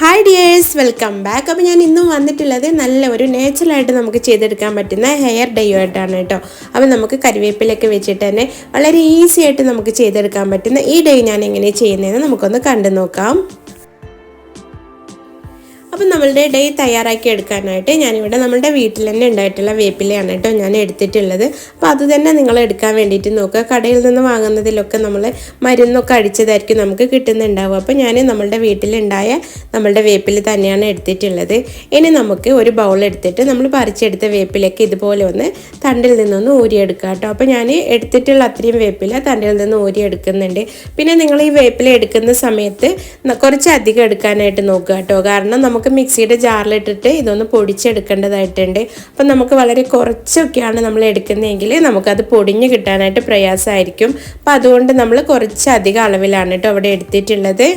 Hi dears welcome back അപ്പോൾ ഞാൻ ഇന്നും വന്നിട്ടുള്ളത് നല്ല ഒരു നാച്ചുറലായിട്ട് നമുക്ക് ചെയ്തെടുക്കാൻ പറ്റുന്ന ഹെയർ ഡൈ ആയിട്ടാണ് കേട്ടോ. അപ്പോൾ നമുക്ക് കരിവേപ്പിലൊക്കെ വെച്ചിട്ട് തന്നെ വളരെ ഈസി ആയിട്ട് നമുക്ക് ചെയ്തെടുക്കാൻ പറ്റുന്ന ഈ ഡൈ ഞാൻ എങ്ങനെ ചെയ്യുന്നതെന്ന് നമുക്കൊന്ന് കണ്ടു നോക്കാം. അപ്പം നമ്മളുടെ ഡേ തയ്യാറാക്കി എടുക്കാനായിട്ട് ഞാനിവിടെ നമ്മളുടെ വീട്ടിൽ തന്നെ ഉണ്ടായിട്ടുള്ള വേപ്പിലയാണ് കേട്ടോ ഞാൻ എടുത്തിട്ടുള്ളത്. അപ്പോൾ അത് തന്നെ നിങ്ങൾ എടുക്കാൻ വേണ്ടിയിട്ട് നോക്കുക. കടയിൽ നിന്ന് വാങ്ങുന്നതിലൊക്കെ നമ്മൾ മരുന്നൊക്കെ അടിച്ചതായിരിക്കും നമുക്ക് കിട്ടുന്നുണ്ടാവുക. അപ്പോൾ ഞാൻ നമ്മളുടെ വീട്ടിലുണ്ടായ നമ്മളുടെ വേപ്പില തന്നെയാണ് എടുത്തിട്ടുള്ളത്. ഇനി നമുക്ക് ഒരു ബൗൾ എടുത്തിട്ട് നമ്മൾ പറിച്ചെടുത്ത വേപ്പിലൊക്കെ ഇതുപോലെ ഒന്ന് തണ്ടിൽ നിന്നൊന്ന് ഊരിയെടുക്കുക കേട്ടോ. അപ്പോൾ ഞാൻ എടുത്തിട്ടുള്ള അത്രയും വേപ്പില തണ്ടിൽ നിന്ന് ഊരിയെടുക്കുന്നുണ്ട്. പിന്നെ നിങ്ങൾ ഈ വേപ്പില എടുക്കുന്ന സമയത്ത് കുറച്ചധികം എടുക്കാനായിട്ട് നോക്കുക കേട്ടോ. കാരണം നമുക്ക് മിക്സിയുടെ ജാറിലിട്ടിട്ട് ഇതൊന്ന് പൊടിച്ചെടുക്കേണ്ടതായിട്ടുണ്ട്. അപ്പം നമുക്ക് വളരെ കുറച്ചൊക്കെയാണ് നമ്മൾ എടുക്കുന്നതെങ്കിൽ നമുക്കത് പൊടിഞ്ഞ് കിട്ടാനായിട്ട് പ്രയാസമായിരിക്കും. അപ്പം അതുകൊണ്ട് നമ്മൾ കുറച്ചധികം അളവിലാണ് കേട്ടോ അവിടെ എടുത്തിട്ടുള്ളത്.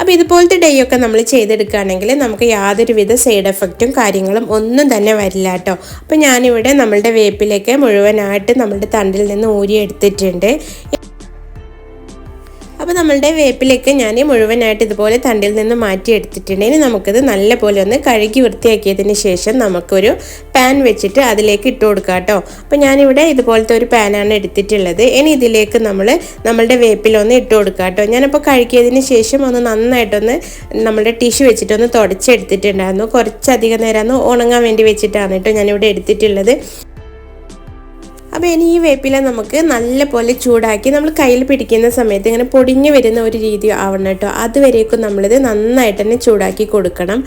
അപ്പോൾ ഇതുപോലത്തെ ഡേ ഒക്കെ നമ്മൾ ചെയ്തെടുക്കുകയാണെങ്കിൽ നമുക്ക് യാതൊരുവിധ സൈഡ് എഫക്റ്റും കാര്യങ്ങളും ഒന്നും തന്നെ വരില്ല കേട്ടോ. അപ്പോൾ ഞാനിവിടെ നമ്മളുടെ വേപ്പിലേക്ക് മുഴുവനായിട്ട് നമ്മളുടെ തണ്ടിൽ നിന്ന് ഊരി എടുത്തിട്ടുണ്ട് അപ്പോൾ നമ്മളുടെ വേപ്പിലേക്ക് ഞാൻ മുഴുവനായിട്ട് ഇതുപോലെ തണ്ടിൽ നിന്ന് മാറ്റി എടുത്തിട്ടുണ്ട് ഇനി നമുക്കിത് നല്ലപോലെ ഒന്ന് കഴുകി വൃത്തിയാക്കിയതിന് ശേഷം നമുക്കൊരു പാൻ വെച്ചിട്ട് അതിലേക്ക് ഇട്ട് കൊടുക്കാം കേട്ടോ. അപ്പോൾ ഞാനിവിടെ ഇതുപോലത്തെ ഒരു പാനാണ് എടുത്തിട്ടുള്ളത്. ഇനി ഇതിലേക്ക് നമ്മൾ നമ്മളുടെ വേപ്പിലൊന്ന് ഇട്ട് കൊടുക്കാം കേട്ടോ. ഞാനപ്പോൾ കഴുകിയതിന് ശേഷം ഒന്ന് നന്നായിട്ടൊന്ന് നമ്മുടെ ടിഷ്യൂ വെച്ചിട്ടൊന്ന് തുടച്ചെടുത്തിട്ടുണ്ടായിരുന്നു. കുറച്ചധികം നേരം ഒന്ന് ഉണങ്ങാൻ വേണ്ടി വെച്ചിട്ടാണ് കേട്ടോ ഞാനിവിടെ എടുത്തിട്ടുള്ളത്. അപ്പോൾ ഇനി ഈ വേപ്പില നമുക്ക് നല്ലപോലെ ചൂടാക്കി നമ്മൾ കയ്യിൽ പിടിക്കുന്ന സമയത്ത് ഇങ്ങനെ പൊടിഞ്ഞു വരുന്ന ഒരു രീതി ആവണം കേട്ടോ. അതുവരേക്കും നമ്മളിത് നന്നായിട്ട് തന്നെ ചൂടാക്കി കൊടുക്കണം.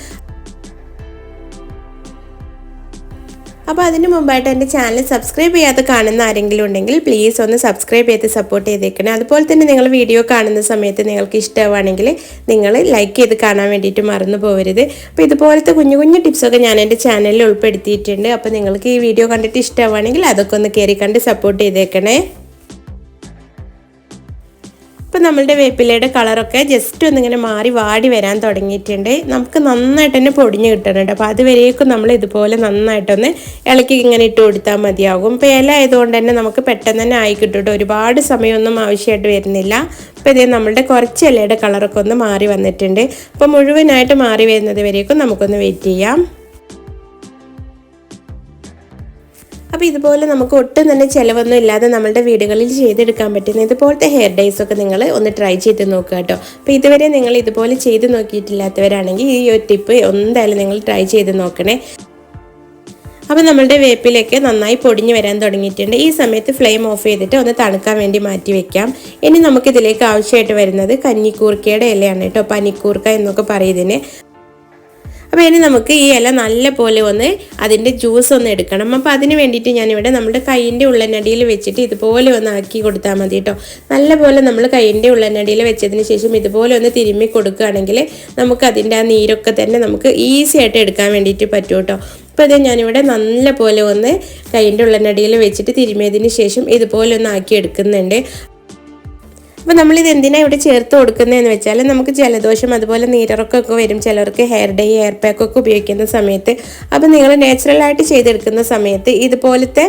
അപ്പോൾ അതിന് മുമ്പായിട്ട് എന്റെ ചാനൽ സബ്സ്ക്രൈബ് ചെയ്യാതെ കാണുന്ന ആരെങ്കിലും ഉണ്ടെങ്കിൽ പ്ലീസ് ഒന്ന് സബ്സ്ക്രൈബ് ചെയ്ത് സപ്പോർട്ട് ചെയ്തേക്കണേ. അതുപോലെ തന്നെ നിങ്ങൾ വീഡിയോ കാണുന്ന സമയത്ത് നിങ്ങൾക്ക് ഇഷ്ടമാണെങ്കിൽ നിങ്ങൾ ലൈക്ക് ചെയ്ത് കാണാൻ വേണ്ടിയിട്ട് മറന്നു പോകരുത് അപ്പോൾ ഇതുപോലത്തെ കുഞ്ഞു കുഞ്ഞു ടിപ്സൊക്കെ ഞാൻ എന്റെ ചാനലിൽ ഉൾപ്പെടുത്തിയിട്ടുണ്ട്. അപ്പോൾ നിങ്ങൾക്ക് ഈ വീഡിയോ കണ്ടിട്ട് ഇഷ്ടമാണെങ്കിൽ അതൊക്കെ ഒന്ന് കയറി കണ്ട് സപ്പോർട്ട് ചെയ്തേക്കണേ. ഇപ്പം നമ്മളുടെ വേപ്പിലയുടെ കളറൊക്കെ ജസ്റ്റ് ഒന്നിങ്ങനെ മാറി വാടി വരാൻ തുടങ്ങിയിട്ടുണ്ട്. നമുക്ക് നന്നായിട്ട് തന്നെ പൊടിഞ്ഞ് കിട്ടുന്നുണ്ട് അപ്പോൾ അതുവരേക്കും നമ്മൾ ഇതുപോലെ നന്നായിട്ടൊന്ന് ഇളക്കി ഇങ്ങനെ ഇട്ട് കൊടുത്താൽ മതിയാകും. ഇപ്പോൾ ഇല ആയതുകൊണ്ട് തന്നെ നമുക്ക് പെട്ടെന്ന് തന്നെ ആയി കിട്ടും ഒരുപാട് സമയമൊന്നും ആവശ്യമായിട്ട് വരുന്നില്ല. അപ്പോൾ ഇതേ നമ്മളുടെ കുറച്ച് ഇലയുടെ കളറൊക്കെ ഒന്ന് മാറി വന്നിട്ടുണ്ട്. അപ്പോൾ മുഴുവനായിട്ട് മാറി വരുന്നത് വരേക്കും നമുക്കൊന്ന് വെയിറ്റ് ചെയ്യാം. അപ്പോൾ ഇതുപോലെ നമുക്ക് ഒട്ടും തന്നെ ചിലവൊന്നും ഇല്ലാതെ നമ്മളുടെ വീടുകളിൽ ചെയ്തെടുക്കാൻ പറ്റുന്ന ഇതുപോലത്തെ ഹെയർ ഡൈസ് ഒക്കെ നിങ്ങൾ ഒന്ന് ട്രൈ ചെയ്ത് നോക്കുക കേട്ടോ. അപ്പോൾ ഇതുവരെ നിങ്ങൾ ഇതുപോലെ ചെയ്ത് നോക്കിയിട്ടില്ലാത്തവരാണെങ്കിൽ ഈ ഒരു ടിപ്പ് എന്തായാലും നിങ്ങൾ ട്രൈ ചെയ്ത് നോക്കണേ. അപ്പോൾ നമ്മളുടെ വേപ്പിലേക്ക് നന്നായി പൊടിഞ്ഞു വരാൻ തുടങ്ങിയിട്ടുണ്ട്. ഈ സമയത്ത് ഫ്ലെയിം ഓഫ് ചെയ്തിട്ട് ഒന്ന് തണുക്കാൻ വേണ്ടി മാറ്റി വെക്കാം. ഇനി നമുക്കിതിലേക്ക് ആവശ്യമായിട്ട് വരുന്നത് കഞ്ഞിക്കൂർക്കയുടെ ഇലയാണ് കേട്ടോ. പനിക്കൂർക്ക എന്നൊക്കെ പറയുന്നതിന് അപ്പോൾ ഇനി നമുക്ക് ഈ ഇല നല്ല പോലെ ഒന്ന് അതിന്റെ ജ്യൂസ് ഒന്ന് എടുക്കണം. അപ്പോൾ അതിന് വേണ്ടിയിട്ട് ഞാനിവിടെ നമ്മുടെ കൈയിന്റെ ഉള്ളനടിയിൽ വെച്ചിട്ട് ഇതുപോലെ ഒന്ന് ആക്കി കൊടുത്താൽ മതി കേട്ടോ. നല്ല പോലെ നമ്മൾ കൈയിന്റെ ഉള്ളനടിയിൽ വെച്ചതിന് ശേഷം ഇതുപോലെ ഒന്ന് തിരുമ്മി കൊടുക്കുകയാണെങ്കിൽ നമുക്ക് അതിന്റെ ആ നീരൊക്കെ തന്നെ നമുക്ക് ഈസി ആയിട്ട് എടുക്കാൻ വേണ്ടിയിട്ട് പറ്റും കേട്ടോ. അപ്പോൾ ഇത് ഞാനിവിടെ നല്ല പോലെ ഒന്ന് കൈയിന്റെ ഉള്ളനടിയിൽ വെച്ചിട്ട് തിരുമ്മിയതിന് ശേഷം ഇതുപോലെ ഒന്ന് ആക്കി എടുക്കുന്നുണ്ട്. അപ്പോൾ നമ്മളിത് എന്തിനാണ് ഇവിടെ ചേർത്ത് കൊടുക്കുന്നതെന്ന് വെച്ചാൽ നമുക്ക് ജലദോഷം അതുപോലെ നീരിറക്കമൊക്കെ വരും. ചിലർക്ക് ഹെയർ ഡൈ ഹെയർ പാക്കൊക്കെ ഉപയോഗിക്കുന്ന സമയത്ത്. അപ്പോൾ നിങ്ങൾ നാച്ചുറലായിട്ട് ചെയ്തെടുക്കുന്ന സമയത്ത് ഇതുപോലത്തെ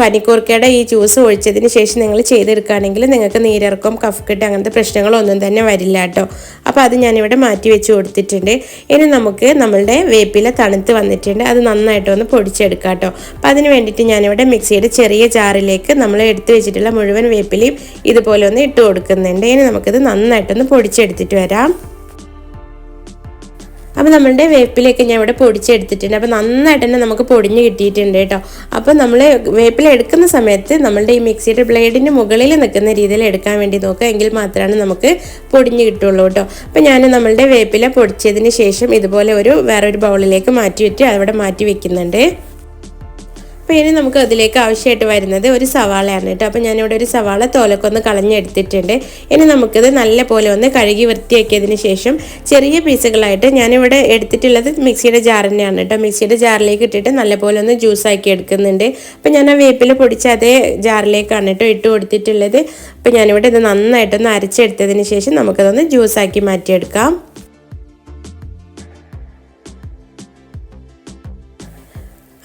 പനിക്കൂർക്കയുടെ ഈ ജ്യൂസ് ഒഴിച്ചതിന് ശേഷം നിങ്ങൾ ചെയ്തെടുക്കുകയാണെങ്കിൽ നിങ്ങൾക്ക് നീരിറക്കം കഫ് കിട്ട് അങ്ങനത്തെ പ്രശ്നങ്ങളൊന്നും തന്നെ വരില്ല കേട്ടോ. അപ്പോൾ അത് ഞാനിവിടെ മാറ്റി വെച്ച് കൊടുത്തിട്ടുണ്ട്. ഇനി നമുക്ക് നമ്മളുടെ വേപ്പില തണുത്ത് വന്നിട്ടുണ്ട്. അത് നന്നായിട്ട് ഒന്ന് പൊടിച്ചെടുക്കാം കേട്ടോ. അപ്പോൾ അതിന് വേണ്ടിയിട്ട് ഞാനിവിടെ മിക്സിയുടെ ചെറിയ ജാറിലേക്ക് നമ്മൾ എടുത്തു വെച്ചിട്ടുള്ള മുഴുവൻ വേപ്പിലയും ഇതുപോലെ ഒന്ന് ഇട്ട് കൊടുക്കുന്നുണ്ട്. ഇനി നമുക്കിത് നന്നായിട്ടൊന്ന് പൊടിച്ചെടുത്തിട്ട് വരാം. അപ്പോൾ നമ്മളുടെ വേപ്പിലേക്ക് ഞാൻ ഇവിടെ പൊടിച്ചെടുത്തിട്ടുണ്ട്. അപ്പോൾ നന്നായിട്ട് തന്നെ നമുക്ക് പൊടിഞ്ഞ് കിട്ടിയിട്ടുണ്ട് കേട്ടോ. അപ്പോൾ നമ്മൾ വേപ്പില എടുക്കുന്ന സമയത്ത് നമ്മളുടെ ഈ മിക്സിയുടെ ബ്ലേഡിന്റെ മുകളിൽ നിൽക്കുന്ന രീതിയിൽ എടുക്കാൻ വേണ്ടി നോക്കുക. എങ്കിൽ മാത്രമാണ് നമുക്ക് പൊടിഞ്ഞ് കിട്ടുള്ളൂ കേട്ടോ. അപ്പോൾ ഞാൻ നമ്മളുടെ വേപ്പില പൊടിച്ചതിന് ശേഷം ഇതുപോലെ ഒരു വേറൊരു ബൗളിലേക്ക് മാറ്റി വെച്ച് അവിടെ മാറ്റി വെക്കുന്നുണ്ട്. അപ്പോൾ ഇനി നമുക്ക് അതിലേക്ക് ആവശ്യമായിട്ട് വരുന്നത് ഒരു സവാളയാണ് കേട്ടോ. അപ്പോൾ ഞാനിവിടെ ഒരു സവാള തോലക്കൊന്ന് കളഞ്ഞെടുത്തിട്ടുണ്ട്. ഇനി നമുക്കിത് നല്ല പോലെ ഒന്ന് കഴുകി വൃത്തിയാക്കിയതിന് ശേഷം ചെറിയ പീസുകളായിട്ട് ഞാനിവിടെ എടുത്തിട്ടുള്ളത് മിക്സിയുടെ ജാർ തന്നെയാണ് കേട്ടോ. മിക്സിയുടെ ജാറിലേക്ക് ഇട്ടിട്ട് നല്ല പോലെ ഒന്ന് ജ്യൂസ് ആക്കി എടുക്കുന്നുണ്ട്. അപ്പോൾ ഞാൻ ആ വേപ്പിൽ പൊടിച്ച അതേ ജാറിലേക്കാണ് കേട്ടോ ഇട്ട് കൊടുത്തിട്ടുള്ളത്. അപ്പോൾ ഞാനിവിടെ ഇത് നന്നായിട്ടൊന്ന് അരച്ചെടുത്തതിന് ശേഷം നമുക്കതൊന്ന് ജ്യൂസ് ആക്കി മാറ്റിയെടുക്കാം.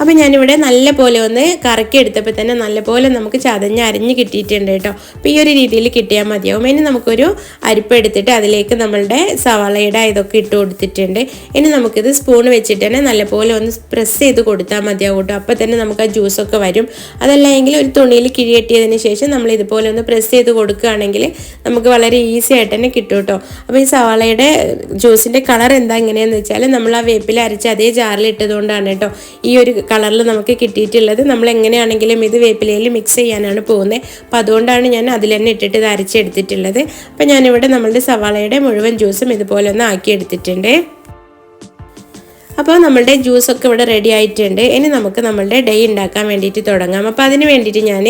അപ്പോൾ ഞാനിവിടെ നല്ല പോലെ ഒന്ന് കറക്കി എടുത്തപ്പോൾ തന്നെ നല്ലപോലെ നമുക്ക് ചതഞ്ഞ് അരിഞ്ഞ് കിട്ടിയിട്ടുണ്ട് കേട്ടോ. അപ്പോൾ ഈ ഒരു രീതിയിൽ കിട്ടിയാൽ മതിയാവും. ഇനി നമുക്കൊരു അരിപ്പ് എടുത്തിട്ട് അതിലേക്ക് നമ്മളുടെ സവാളയുടെ ഇതൊക്കെ ഇട്ട് കൊടുത്തിട്ടുണ്ട്. ഇനി നമുക്കിത് സ്പൂൺ വെച്ചിട്ട് തന്നെ നല്ലപോലെ ഒന്ന് പ്രസ് ചെയ്ത് കൊടുത്താൽ മതിയാവും കേട്ടോ. അപ്പോൾ തന്നെ നമുക്ക് ആ ജ്യൂസൊക്കെ വരും. അതല്ല എങ്കിൽ ഒരു തുണിയിൽ കിഴിയെട്ടിയതിന് ശേഷം നമ്മൾ ഇതുപോലെ ഒന്ന് പ്രസ് ചെയ്ത് കൊടുക്കുകയാണെങ്കിൽ നമുക്ക് വളരെ ഈസി ആയിട്ട് തന്നെ കിട്ടും കേട്ടോ. അപ്പോൾ ഈ സവാളയുടെ ജ്യൂസിന്റെ കളർ എന്താ എങ്ങനെയാണെന്ന് വെച്ചാൽ നമ്മൾ ആ വേപ്പിൽ അരച്ച് അതേ ജാറിൽ ഇട്ടതുകൊണ്ടാണ് കേട്ടോ ഈ ഒരു കളറിൽ നമുക്ക് കിട്ടിയിട്ടുള്ളത്. നമ്മൾ എങ്ങനെയാണെങ്കിലും ഇത് വേപ്പിലയിൽ മിക്സ് ചെയ്യാനാണ് പോകുന്നത്. അപ്പോൾ അതുകൊണ്ടാണ് ഞാൻ അതിൽ തന്നെ ഇട്ടിട്ട് ഇത് അരച്ചെടുത്തിട്ടുള്ളത്. അപ്പോൾ ഞാനിവിടെ നമ്മളുടെ സവാളയുടെ മുഴുവൻ ജ്യൂസും ഇതുപോലെ ഒന്ന് ആക്കി എടുത്തിട്ടുണ്ട് അപ്പോൾ നമ്മളുടെ ജ്യൂസൊക്കെ ഇവിടെ റെഡി ആയിട്ടുണ്ട്. ഇനി നമുക്ക് നമ്മളുടെ ഡേ ഉണ്ടാക്കാൻ വേണ്ടിയിട്ട് തുടങ്ങാം. അപ്പോൾ അതിന് വേണ്ടിയിട്ട് ഞാൻ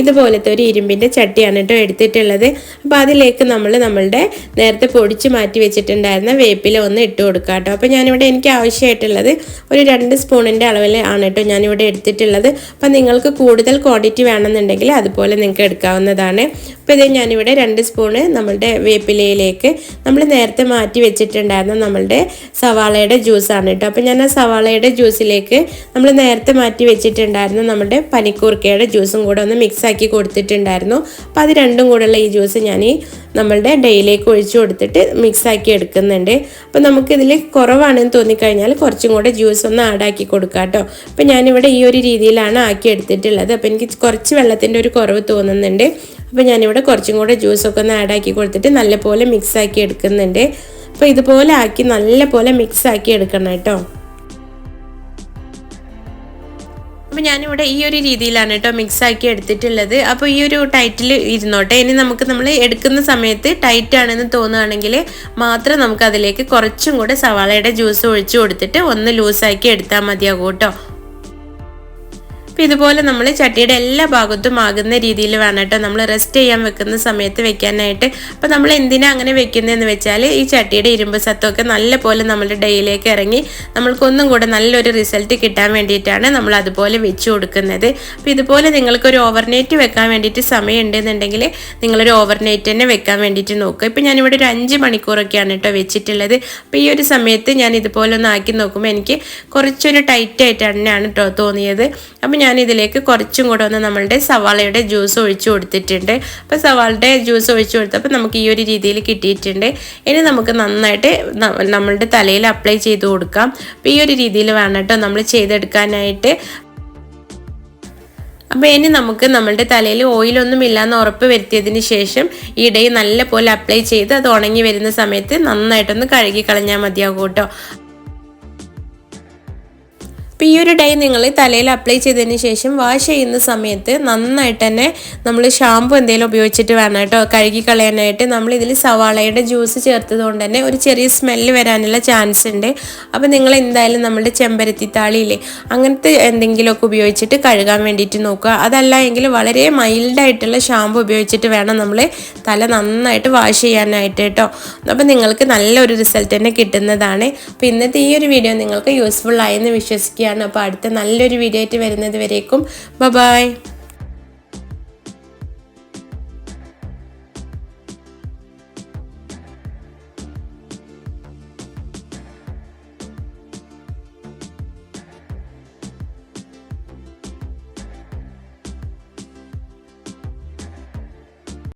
ഇതുപോലത്തെ ഒരു ഇരുമ്പിന്റെ ചട്ടിയാണ് കേട്ടോ എടുത്തിട്ടുള്ളത്. അപ്പോൾ അതിലേക്ക് നമ്മൾ നമ്മളുടെ നേരത്തെ പൊടിച്ച് മാറ്റി വെച്ചിട്ടുണ്ടായിരുന്ന വേപ്പില ഒന്ന് ഇട്ട് കൊടുക്കാം കേട്ടോ അപ്പോൾ ഞാനിവിടെ എനിക്ക് ആവശ്യമായിട്ടുള്ളത് ഒരു രണ്ട് സ്പൂണിന്റെ അളവിൽ ആണ് കേട്ടോ ഞാനിവിടെ എടുത്തിട്ടുള്ളത്. അപ്പോൾ നിങ്ങൾക്ക് കൂടുതൽ ക്വാണ്ടിറ്റി വേണമെന്നുണ്ടെങ്കിൽ അതുപോലെ നിങ്ങൾക്ക് എടുക്കാവുന്നതാണ്. അപ്പോൾ ഇത് ഞാനിവിടെ രണ്ട് സ്പൂണ് നമ്മളുടെ വേപ്പിലയിലേക്ക് നമ്മൾ നേരത്തെ മാറ്റി വെച്ചിട്ടുണ്ടായിരുന്ന നമ്മളുടെ സവാളയുടെ ജ്യൂസാണ് കേട്ടോ അപ്പോൾ ഞാൻ ആ സവാളയുടെ ജ്യൂസിലേക്ക് നമ്മൾ നേരത്തെ മാറ്റി വെച്ചിട്ടുണ്ടായിരുന്നു നമ്മുടെ പനിക്കൂർക്കയുടെ ജ്യൂസും കൂടെ ഒന്ന് മിക്സ് ആക്കി കൊടുത്തിട്ടുണ്ടായിരുന്നു. അപ്പോൾ അത് രണ്ടും കൂടെയുള്ള ഈ ജ്യൂസ് ഞാൻ ഈ നമ്മളുടെ ഡേയിലേക്ക് ഒഴിച്ചു കൊടുത്തിട്ട് മിക്സ് ആക്കി എടുക്കുന്നുണ്ട്. അപ്പോൾ നമുക്കിതിൽ കുറവാണെന്ന് തോന്നിക്കഴിഞ്ഞാൽ കുറച്ചും കൂടെ ജ്യൂസ് ഒന്ന് ആഡാക്കി കൊടുക്കാം കേട്ടോ അപ്പോൾ ഞാനിവിടെ ഈ ഒരു രീതിയിലാണ് ആക്കി എടുത്തിട്ടുള്ളത്. അപ്പോൾ എനിക്ക് കുറച്ച് വെള്ളത്തിന്റെ ഒരു കുറവ് തോന്നുന്നുണ്ട്. അപ്പോൾ ഞാനിവിടെ കുറച്ചും കൂടെ ജ്യൂസൊക്കെ ഒന്ന് ആഡാക്കി കൊടുത്തിട്ട് നല്ലപോലെ മിക്സ് ആക്കി എടുക്കുന്നുണ്ട്. അപ്പോൾ ഇതുപോലെ ആക്കി നല്ല പോലെ മിക്സ് ആക്കി എടുക്കണം കേട്ടോ. അപ്പോൾ ഞാനിവിടെ ഈ ഒരു രീതിയിലാണ് കേട്ടോ മിക്സ് ആക്കി എടുത്തിട്ടുള്ളത്. അപ്പോൾ ഈ ഒരു ടൈറ്റിൽ ഇരുന്നോട്ടെ. ഇനി നമുക്ക് നമ്മൾ എടുക്കുന്ന സമയത്ത് ടൈറ്റ് ആണെന്ന് തോന്നുകയാണെങ്കിൽ മാത്രം നമുക്ക് അതിലേക്ക് കുറച്ചും കൂടെ സവാളയുടെ ജ്യൂസ് ഒഴിച്ചു കൊടുത്തിട്ട് ഒന്ന് ലൂസാക്കി എടുത്താൽ മതിയാകും കേട്ടോ. അപ്പോൾ ഇതുപോലെ നമ്മൾ ചട്ടിയുടെ എല്ലാ ഭാഗത്തും ആകുന്ന രീതിയിൽ വേണം നമ്മൾ റെസ്റ്റ് ചെയ്യാൻ വെക്കുന്ന സമയത്ത് വെക്കാനായിട്ട്. അപ്പോൾ നമ്മൾ എന്തിനാ അങ്ങനെ വെക്കുന്നതെന്ന് വെച്ചാൽ ഈ ചട്ടിയുടെ ഇരുമ്പ് സത്വമൊക്കെ നല്ല പോലെ നമ്മുടെ ഡേയിലേക്ക് ഇറങ്ങി നമ്മൾക്കൊന്നും കൂടെ നല്ലൊരു റിസൾട്ട് കിട്ടാൻ വേണ്ടിയിട്ടാണ് നമ്മൾ അതുപോലെ വെച്ച് കൊടുക്കുന്നത്. അപ്പോൾ ഇതുപോലെ നിങ്ങൾക്കൊരു ഓവർനൈറ്റ് വെക്കാൻ വേണ്ടിയിട്ട് സമയം ഉണ്ടെന്നുണ്ടെങ്കിൽ നിങ്ങളൊരു ഓവർനൈറ്റ് തന്നെ വെക്കാൻ വേണ്ടിയിട്ട് നോക്കുക. ഇപ്പോൾ ഞാനിവിടെ ഒരു അഞ്ച് മണിക്കൂറൊക്കെയാണ് കേട്ടോ വെച്ചിട്ടുള്ളത്. അപ്പോൾ ഈ ഒരു സമയത്ത് ഞാൻ ഇതുപോലെ ഒന്ന് ആക്കി നോക്കുമ്പോൾ എനിക്ക് കുറച്ചൊരു ടൈറ്റ് തന്നെയാണ് കേട്ടോ തോന്നിയത്. അപ്പോൾ ഇതിലേക്ക് കുറച്ചും കൂടെ ഒന്ന് നമ്മളുടെ സവാളയുടെ ജ്യൂസ് ഒഴിച്ച് കൊടുത്തിട്ടുണ്ട്. അപ്പോൾ സവാളയുടെ ജ്യൂസ് ഒഴിച്ച് കൊടുത്തപ്പോൾ നമുക്ക് ഈ ഒരു രീതിയിൽ കിട്ടിയിട്ടുണ്ട്. ഇനി നമുക്ക് നന്നായിട്ട് നമ്മളുടെ തലയിൽ അപ്ലൈ ചെയ്ത് കൊടുക്കാം. അപ്പോൾ ഈ ഒരു രീതിയിൽ വേണം കേട്ടോ നമ്മൾ ചെയ്തെടുക്കാനായിട്ട്. അപ്പോൾ ഇനി നമുക്ക് നമ്മളുടെ തലയിൽ ഓയിലൊന്നും ഇല്ലാന്ന് ഉറപ്പ് വരുത്തിയതിന് ശേഷം ഈ നല്ല പോലെ അപ്ലൈ ചെയ്ത് അത് ഉണങ്ങി വരുന്ന സമയത്ത് നന്നായിട്ടൊന്ന് കഴുകി കളഞ്ഞാൽ മതിയാകും കേട്ടോ അപ്പോൾ ഈ ഒരു ഡൈ നിങ്ങൾ തലയിൽ അപ്ലൈ ചെയ്തതിന് ശേഷം വാഷ് ചെയ്യുന്ന സമയത്ത് നന്നായിട്ട് തന്നെ നമ്മൾ ഷാമ്പു എന്തെങ്കിലും ഉപയോഗിച്ചിട്ട് വേണം കേട്ടോ. കഴുകി കളയാനായിട്ട് നമ്മൾ ഇതിൽ സവാളയുടെ ജ്യൂസ് ചേർത്തത് കൊണ്ട് തന്നെ ഒരു ചെറിയ സ്മെല്ല് വരാനുള്ള ചാൻസ് ഉണ്ട്. അപ്പോൾ നിങ്ങൾ എന്തായാലും നമ്മുടെ ചെമ്പരത്തി താളിയില്ലേ അങ്ങനത്തെ എന്തെങ്കിലുമൊക്കെ ഉപയോഗിച്ചിട്ട് കഴുകാൻ വേണ്ടിയിട്ട് നോക്കുക. അതല്ല എങ്കിൽ വളരെ മൈൽഡായിട്ടുള്ള ഷാമ്പു ഉപയോഗിച്ചിട്ട് വേണം നമ്മൾ തല നന്നായിട്ട് വാഷ് ചെയ്യാനായിട്ട് കേട്ടോ. അപ്പോൾ നിങ്ങൾക്ക് നല്ലൊരു റിസൾട്ട് തന്നെ കിട്ടുന്നതാണ്. അപ്പോൾ ഇന്നത്തെ ഈ ഒരു വീഡിയോ നിങ്ങൾക്ക് യൂസ്ഫുൾ ആയെന്ന് വിശ്വസിക്കുക. അപ്പോൾ അടുത്ത നല്ലൊരു വീഡിയോ ആയിട്ട് വരുന്നത് വരേക്കും. ബ ബായ്